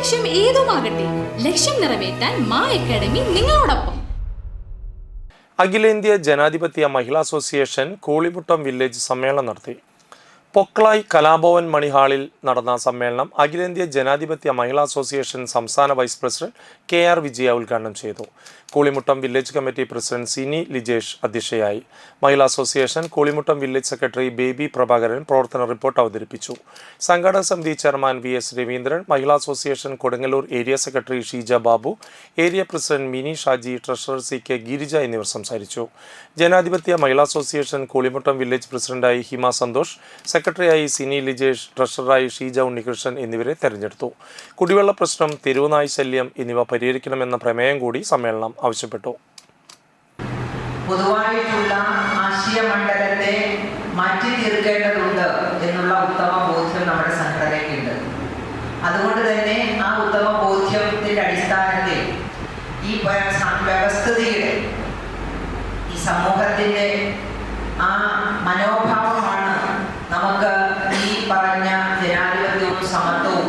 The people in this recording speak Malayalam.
ലക്ഷ്യം ഏതുമാകട്ടെ ലക്ഷ്യം നിറവേറ്റാൻ മാ അക്കാഡമി നിങ്ങളോടൊപ്പം. അഖിലേന്ത്യാ ജനാധിപത്യ മഹിളാ അസോസിയേഷൻ കോളിമുട്ടം വില്ലേജ് സമ്മേളനം നടത്തി. പൊക്ലായ് കലാഭവൻ മണിഹാളിൽ നടന്ന സമ്മേളനം അഖിലേന്ത്യാ ജനാധിപത്യ മഹിളാ അസോസിയേഷൻ സംസ്ഥാന vice president K R Vijaya ഉദ്ഘാടനം ചെയ്തു. Koolimuttam village committee president Sini Lijesh അധ്യക്ഷയായി. Mahila association Koolimuttam village secretary Baby Prabhakaran പ്രവർത്തന റിപ്പോർട്ട് അവതരിപ്പിച്ചു. സംഘാടക സമിതി chairman V S Raveendran Mahila association Kodungallur area secretary Sheeja Babu area president Mini Shaji treasurer C K Girija എന്നിവർ സംസാരിച്ചു. ജനാധിപത്യ മഹിളാ അസോസിയേഷൻ കൂളിമുട്ടം വില്ലേജ് പ്രസിഡന്റായി ഹിമ സന്തോഷ് സെക്രട്ടറിയായി സിനി ലിജേഷ് ട്രഷററായി ഷീജ ഉണ്ണികൃഷ്ണൻ എന്നിവരെ തെരഞ്ഞെടുത്തു. കുടിവെള്ള പ്രശ്നം തെരുവുനായ് ശല്യം എന്നിവ പരിഹരിക്കണമെന്ന പ്രമേയം കൂടി സമ്മേളനം ആവശ്യപ്പെട്ടു. പൊതുവായിട്ടുള്ള ആശയമണ്ഡലത്തെ മാറ്റി തീർക്കേണ്ടതുണ്ട് എന്നുള്ള ഉത്തമ ബോധ്യം നമ്മുടെ സംഘടനയ്ക്കുണ്ട്. അതുകൊണ്ട് തന്നെ ആ ഉത്തമ ബോധ്യത്തിന്റെ അടിസ്ഥാനത്തിൽ ഈ വ്യവസ്ഥിതിയുടെ ഈ സമൂഹത്തിന്റെ ആ മനോഭാവമാണ് നമുക്ക് ഈ പറഞ്ഞ ജനാധിപത്യവും സമത്വവും